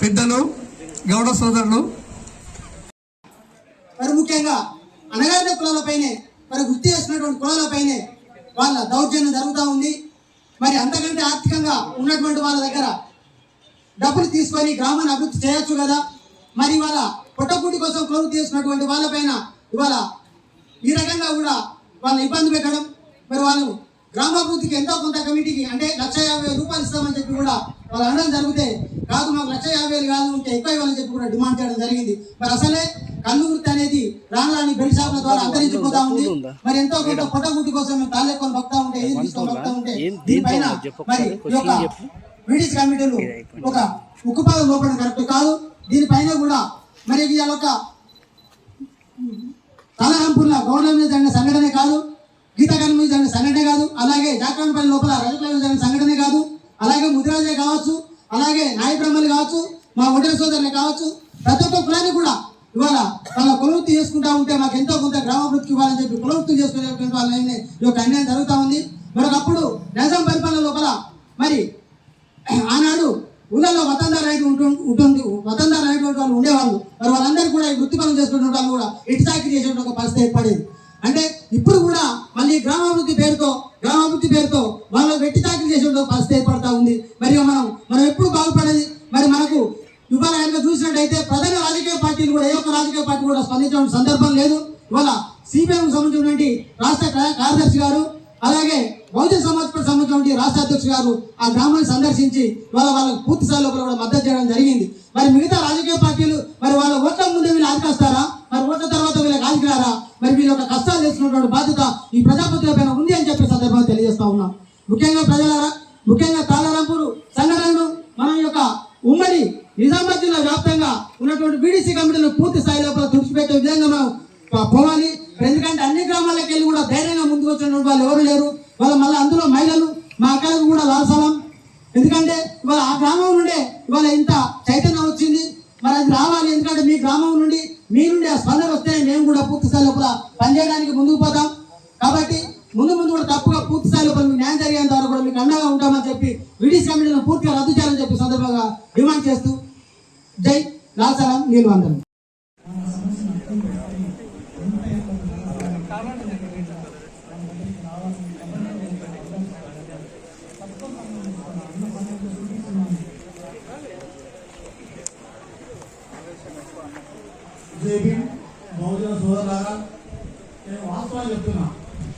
పెద్దలు గౌడ సోదరులు. మరి ముఖ్యంగా అనగారిన కులాలపైనే మరి వృత్తి చేసినటువంటి కులాలపైనే వాళ్ళ దౌర్జన్యం జరుగుతూ ఉంది. మరి అంతకంటే ఆర్థికంగా ఉన్నటువంటి వాళ్ళ దగ్గర డబ్బులు తీసుకొని గ్రామాన్ని అభివృద్ధి చేయొచ్చు కదా. మరి ఇవాళ పొట్టపూటి కోసం కొలువు తీసుకున్నటువంటి వాళ్ళపైన ఇవాళ ఈ రకంగా కూడా వాళ్ళని ఇబ్బంది పెట్టడం మరి వాళ్ళు గ్రామాభివృద్ధికి ఎంతో కొంత కమిటీకి అంటే లక్ష యాభై వేల రూపాయలు ఇస్తామని చెప్పి కూడా వాళ్ళు అనడం జరిగితే కాదు మాకు లక్ష యాభై వేలు కాదు ఇంకా ఎక్కువ ఇవ్వాలని చెప్పి కూడా డిమాండ్ చేయడం జరిగింది. మరి అసలే కళ్ళు వృత్తి అనేది రాను రాని బెల్ట్ షాపుల ద్వారా అంతరించిపోతా ఉంది. మరి ఎంతో కొంత పొట్టగుడ్డి కోసం మేము తాళ్ళెక్కొని బక్తా ఉంటే ఏది తీసుకొని బక్తా ఉంటే దీనిపైన మరి ఈ యొక్క వీడిస్ కమిటీలు ఒక ఉక్కుపాదం లోపడం కరెక్ట్ కాదు. దీనిపైన కూడా మరి ఇవాళ ఒక తలహంపుల గౌరవం జరిగిన సంఘటనే కాదు. గీతాకాలం మీద జరిగిన సంఘటనే కాదు అలాగే జాక్రాన్పల్లి లోపల రజకుల జరిగిన సంఘటనే కాదు అలాగే ముదిరాజే కావచ్చు అలాగే నాయ బ్రహ్మలు కావచ్చు మా ఒంటరి సోదరులు కావచ్చు ప్రతి ఒక్క కులాన్ని కూడా ఇవాళ వాళ్ళ కులవృత్తి చేసుకుంటా ఉంటే మాకు ఎంతో కొంత గ్రామాభివృద్ధికి ఇవ్వాలని చెప్పి కులవృత్తి చేసుకునేటువంటి వాళ్ళని ఈ యొక్క అన్యాయం జరుగుతూ ఉంది. మరొకప్పుడు నిజాం పరిపాలన లోపల మరి ఆనాడు ఊళ్ళలో వతందారు రైతు ఉంటుంది వతందారు అనేటువంటి వాళ్ళు ఉండేవాళ్ళు. మరి వాళ్ళందరూ కూడా ఈ వృత్తి పనులు చేసుకునే వాళ్ళు కూడా ఇటు సాకి చేసేటువంటి ఒక పరిస్థితి ఏర్పడేది. అంటే ఇప్పుడు కూడా మళ్ళీ గ్రామాభివృద్ధి పేరుతో గ్రామాభివృద్ధి పేరుతో వాళ్ళు వెట్టి చాకరీ చేసేటువంటి పరిస్థితి ఏర్పడతా ఉంది. మరియు మనం మనం ఎప్పుడు బాగుపడేది? మరి మనకు ఇవాళ కనుక చూసినట్టయితే ప్రధాన రాజకీయ పార్టీలు కూడా ఏ ఒక్క రాజకీయ పార్టీ కూడా స్పందించడం సందర్భం లేదు. ఇవాళ సిపిఎం సంబంధించినటువంటి రాష్ట్ర కార్యదర్శి గారు అలాగే బహుజన సమాజ్ సంబంధించినటువంటి రాష్ట్ర అధ్యక్షుడు గారు ఆ గ్రామాన్ని సందర్శించి వాళ్ళ వాళ్ళకి పూర్తి స్థాయిలో కూడా మద్దతు చేయడం జరిగింది. మరి మిగతా రాజకీయ పార్టీలు మరి వాళ్ళ ఓట్ల సందర్భంగా ఉన్నాం. ముఖ్యంగా ప్రజలారా ముఖ్యంగా తాళరాంపూర్ సంఘటనలు మనం యొక్క ఉమ్మడి నిజామాబాద్ జిల్లా వ్యాప్తంగా ఉన్నటువంటి బీడీసీ కమిటీలు పూర్తి స్థాయి లోపల తుడిచిపెట్టే విధంగా మనం పోవాలి. ఎందుకంటే అన్ని గ్రామాలకు వెళ్ళి కూడా ధైర్యంగా ముందుకు వచ్చినటువంటి వాళ్ళు ఎవరు లేరు. వాళ్ళ మళ్ళీ అందులో మహిళలు మా అక్కలకు కూడా లాసలం ఎందుకంటే ఇవాళ ఆ గ్రామం నుండే ఇవాళ ఇంత చైతన్యం వచ్చింది. మరి అది రావాలి. ఎందుకంటే మీ గ్రామం నుండి మీ నుండి ఆ స్పందన వస్తే మేము కూడా పూర్తి స్థాయి లోపల పనిచేయడానికి ముందుకు పోతాం. కాబట్టి ముందు న్యాయం జరిగేంత వరకు కూడా మీకు అండగా ఉంటామని చెప్పి విడిస్ కమిటీలను పూర్తిగా రద్దు చేయాలని చెప్పి సందర్భంగా డిమాండ్ చేస్తూ జై లాసలం నీళ్ళు అందరం జేబీ బహుజన సోదరులారా నేను వాస్తవాలు చెప్తున్నా.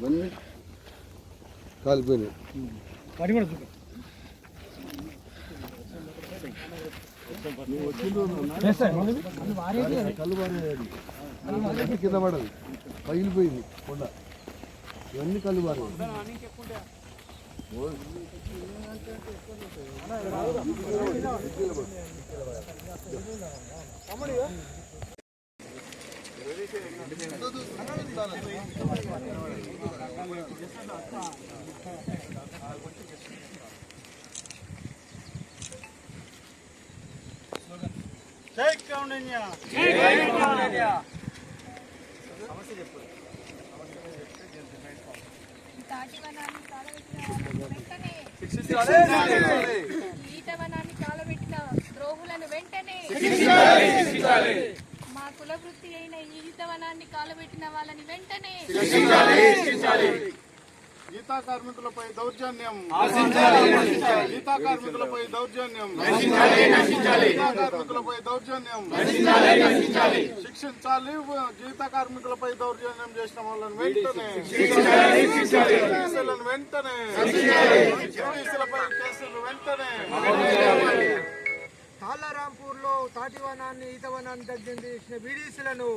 ఇవన్నీ కాలిపోయినాయి కళ్ళు బారేది కింద పడదు. పగిలిపోయింది కొండ. ఇవన్నీ కళ్ళు బారేది తాటివనాన్ని కాలబెట్టిన వెంటనే ఈతవనాన్ని కాలబెట్టిన ద్రోహులను వెంటనే అయిన ఈ ఈతవనాన్ని కాలబెట్టిన వాళ్ళని వెంటనే గీతా కార్మికులపై దౌర్జన్యం. గీతా కార్మికులపై దౌర్జన్యం. గీతా కార్మికులపై దౌర్జన్యం. శిక్షించాలి గీతా కార్మికులపై దౌర్జన్యం చేసిన వాళ్ళని వెంటనే. కేసులను వెంటనే. పోలీసులపై కేసులు వెంటనే. తాళరాంపూర్లో తాటివనాన్ని ఈతవనాన్ని తగ్గింది బీడీసీలను